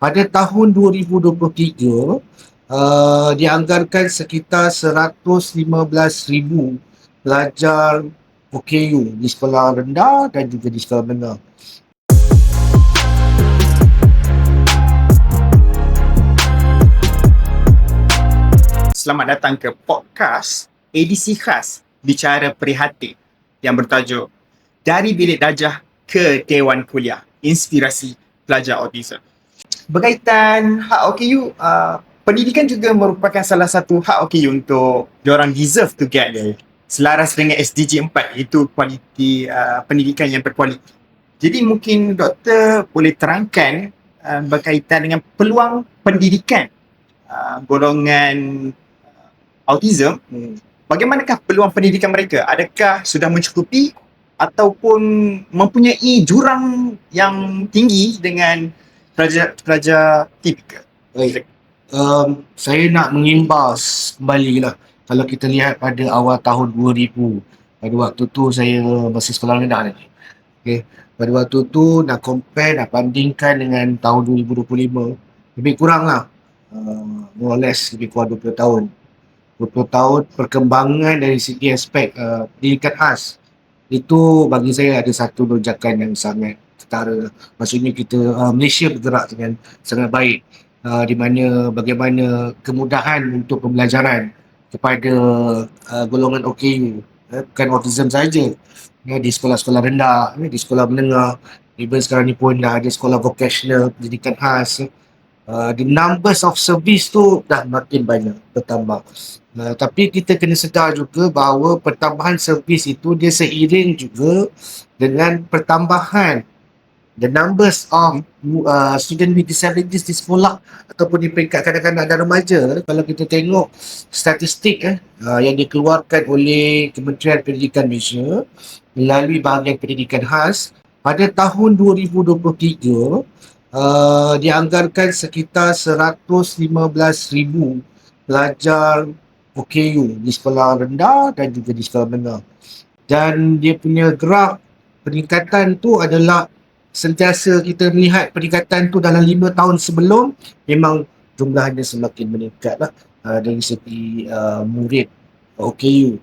pada tahun 2023 uh, dianggarkan sekitar 115,000 pelajar OKU di sekolah rendah dan juga di sekolah menengah. Selamat datang ke podcast edisi khas Bicara Prihatin yang bertajuk Dari Bilik Dajah ke Dewan Kuliah Inspirasi Pelajar Autism. Berkaitan hak OKU, uh, pendidikan juga merupakan salah satu hak OKU untuk diorang deserve to get there. Selaras dengan SDG 4 iaitu kualiti uh, pendidikan yang berkualiti. Jadi mungkin doktor boleh terangkan uh, berkaitan dengan peluang pendidikan uh, golongan uh, autism Hmm. bagaimanakah peluang pendidikan mereka? Adakah sudah mencukupi ataupun mempunyai jurang yang tinggi dengan pelajar-pelajar tipikal? Baik. Um, saya nak mengimbas kembali lah. Kalau kita lihat pada awal tahun 2000, pada waktu tu saya masih sekolah rendah lagi. Okay. Pada waktu tu nak compare, nak bandingkan dengan tahun 2025, lebih kurang lah. Uh, more or less lebih kurang 20 tahun. 20 tahun perkembangan dari segi aspek uh, pendidikan khas itu bagi saya ada satu lonjakan yang sangat ketara. Maksudnya kita uh, Malaysia bergerak dengan sangat baik. Uh, di mana bagaimana kemudahan untuk pembelajaran kepada uh, golongan OKU eh, bukan autism saja. Ya, di sekolah-sekolah rendah ya, di sekolah menengah. Even sekarang ni pun dah ada sekolah vocational pendidikan khas. Uh, the numbers of service tu dah makin banyak bertambah. Uh, tapi kita kena sedar juga bahawa pertambahan servis itu dia seiring juga dengan pertambahan the numbers of uh, student with disabilities di sekolah ataupun di peringkat kanak-kanak dan remaja kalau kita tengok statistik eh, uh, yang dikeluarkan oleh Kementerian Pendidikan Malaysia melalui bahagian pendidikan khas pada tahun 2023 uh, dianggarkan sekitar 115,000 pelajar OKU di sekolah rendah dan juga di sekolah menengah. Dan dia punya graf peningkatan tu adalah sentiasa kita melihat peningkatan tu dalam lima tahun sebelum memang jumlahnya semakin meningkat lah uh, dari segi uh, murid OKU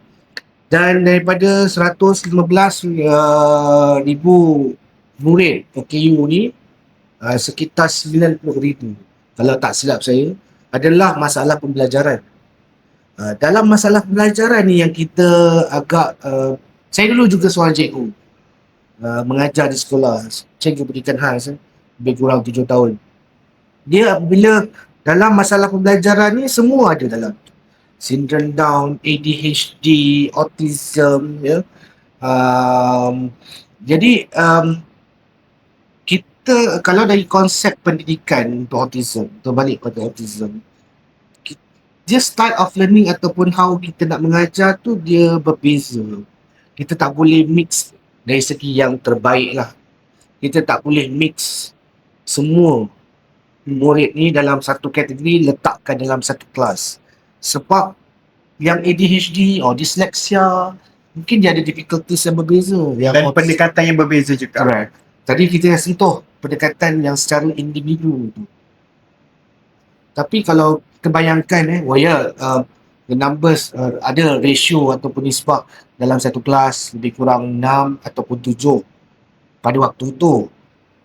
dan daripada 115 uh, ribu murid OKU ni uh, sekitar 90 ribu. Kalau tak silap saya adalah masalah pembelajaran. Uh, dalam masalah pembelajaran ni yang kita agak uh, saya dulu juga seorang cikgu uh, mengajar di sekolah cikgu pendidikan khas eh, lebih kurang tujuh tahun. Dia bila dalam masalah pembelajaran ni semua ada dalam. Syndrome Down, ADHD, autism, ya. Um, jadi um, kita kalau dari konsep pendidikan untuk autism, terbalik pada autism, dia style of learning ataupun how kita nak mengajar tu dia berbeza. Kita tak boleh mix dari segi yang terbaik lah. Kita tak boleh mix semua murid ni dalam satu kategori letakkan dalam satu kelas. Sebab yang ADHD or dyslexia mungkin dia ada difficulties yang berbeza. Yang Dan autis- pendekatan yang berbeza juga. Correct. Tadi kita dah sentuh pendekatan yang secara individu tu. Tapi kalau kita bayangkan eh, oh ya, uh, the numbers uh, ada ratio ataupun nisbah dalam satu kelas lebih kurang 6 ataupun 7 pada waktu tu.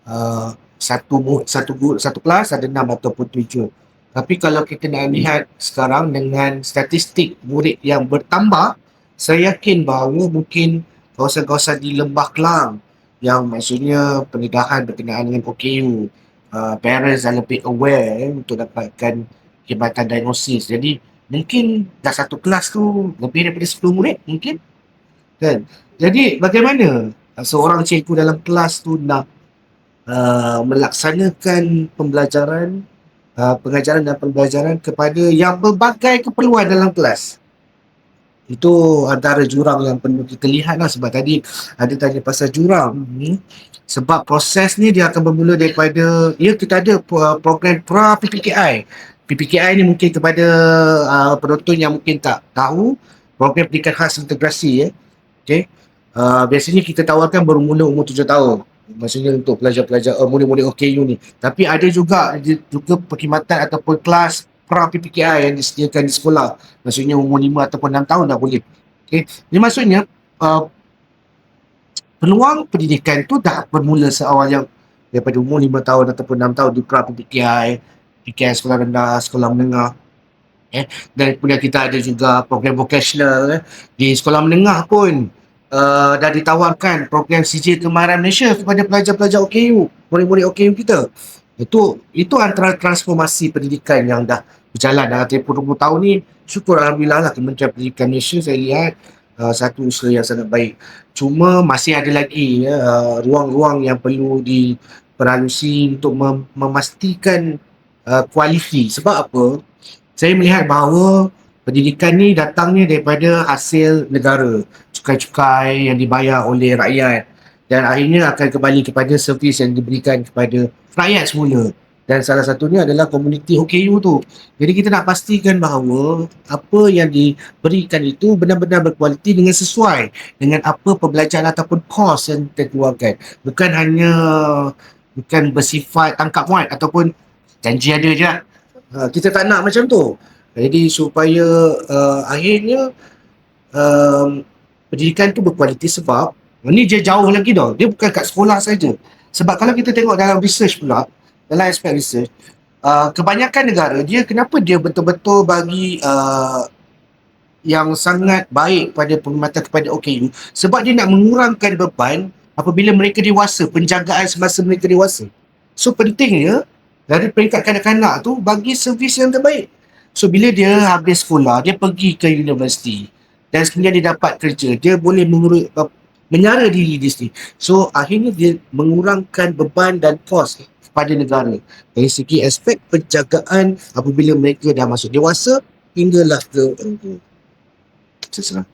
Uh, satu satu satu kelas ada 6 ataupun 7. Tapi kalau kita nak lihat sekarang dengan statistik murid yang bertambah, saya yakin bahawa mungkin kawasan-kawasan di Lembah Kelang yang maksudnya pendedahan berkenaan dengan OKU uh, parents dah lebih aware eh, untuk dapatkan khidmatan diagnosis jadi mungkin dah satu kelas tu lebih daripada 10 murid mungkin. Kan? Jadi bagaimana? Seorang cikgu dalam kelas tu nak uh, melaksanakan pembelajaran uh, pengajaran dan pembelajaran kepada yang berbagai keperluan dalam kelas. Itu antara jurang yang perlu kita lihat lah. Sebab tadi ada tanya pasal jurang. Hmm. sebab proses ni dia akan bermula daripada ya kita ada uh, program pra PPKI PPKI ni mungkin kepada uh, penonton yang mungkin tak tahu program pendidikan khas integrasi ya. Okay. uh, biasanya kita tawarkan bermula umur 7 tahun. Maksudnya untuk pelajar-pelajar uh, murid-murid OKU ni. Tapi ada juga juga perkhidmatan ataupun kelas pra PPKI yang disediakan di sekolah. Maksudnya umur 5 ataupun 6 tahun dah boleh. Okey. Ini maksudnya uh, peluang pendidikan tu dah bermula seawal yang daripada umur 5 tahun ataupun 6 tahun di pra PPKI PPKI sekolah rendah sekolah menengah eh dan kemudian kita ada juga program vocational eh. di sekolah menengah pun uh, dah ditawarkan program CJ Kemahiran Malaysia kepada pelajar-pelajar OKU, murid-murid OKU kita. Itu itu antara transformasi pendidikan yang dah berjalan dalam tempoh 20 tahun ni. Syukur Alhamdulillah lah Kementerian Pendidikan Malaysia saya lihat uh, satu usaha yang sangat baik. Cuma masih ada lagi uh, ruang-ruang yang perlu diperhalusi untuk mem- memastikan uh, kualiti. Sebab apa? Saya melihat bahawa pendidikan ni datangnya daripada hasil negara. Cukai-cukai yang dibayar oleh rakyat. Dan akhirnya akan kembali kepada servis yang diberikan kepada rakyat semula. Dan salah satunya adalah komuniti OKU tu. Jadi kita nak pastikan bahawa apa yang diberikan itu benar-benar berkualiti dengan sesuai dengan apa pembelajaran ataupun kos yang dikeluarkan bukan hanya bukan bersifat tangkap muat ataupun janji ada je ha, kita tak nak macam tu jadi supaya uh, akhirnya um, pendidikan tu berkualiti sebab ni dia jauh lagi dah. Dia bukan kat sekolah saja. Sebab kalau kita tengok dalam research pula, dalam aspek research, uh, kebanyakan negara dia kenapa dia betul-betul bagi uh, yang sangat baik pada perkhidmatan kepada OKU sebab dia nak mengurangkan beban apabila mereka dewasa, penjagaan semasa mereka dewasa. So pentingnya dari peringkat kanak-kanak tu bagi servis yang terbaik. So bila dia habis sekolah, dia pergi ke universiti dan kemudian dia dapat kerja, dia boleh mengurut menyara diri dia sendiri. So akhirnya dia mengurangkan beban dan kos kepada negara. Dari segi aspek penjagaan apabila mereka dah masuk dewasa hinggalah ke Seserah.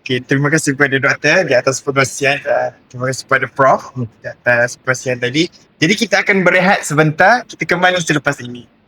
Okay, terima kasih kepada doktor di atas perkongsian. Uh, terima kasih kepada Prof di atas perkongsian tadi. Jadi kita akan berehat sebentar. Kita kembali selepas ini.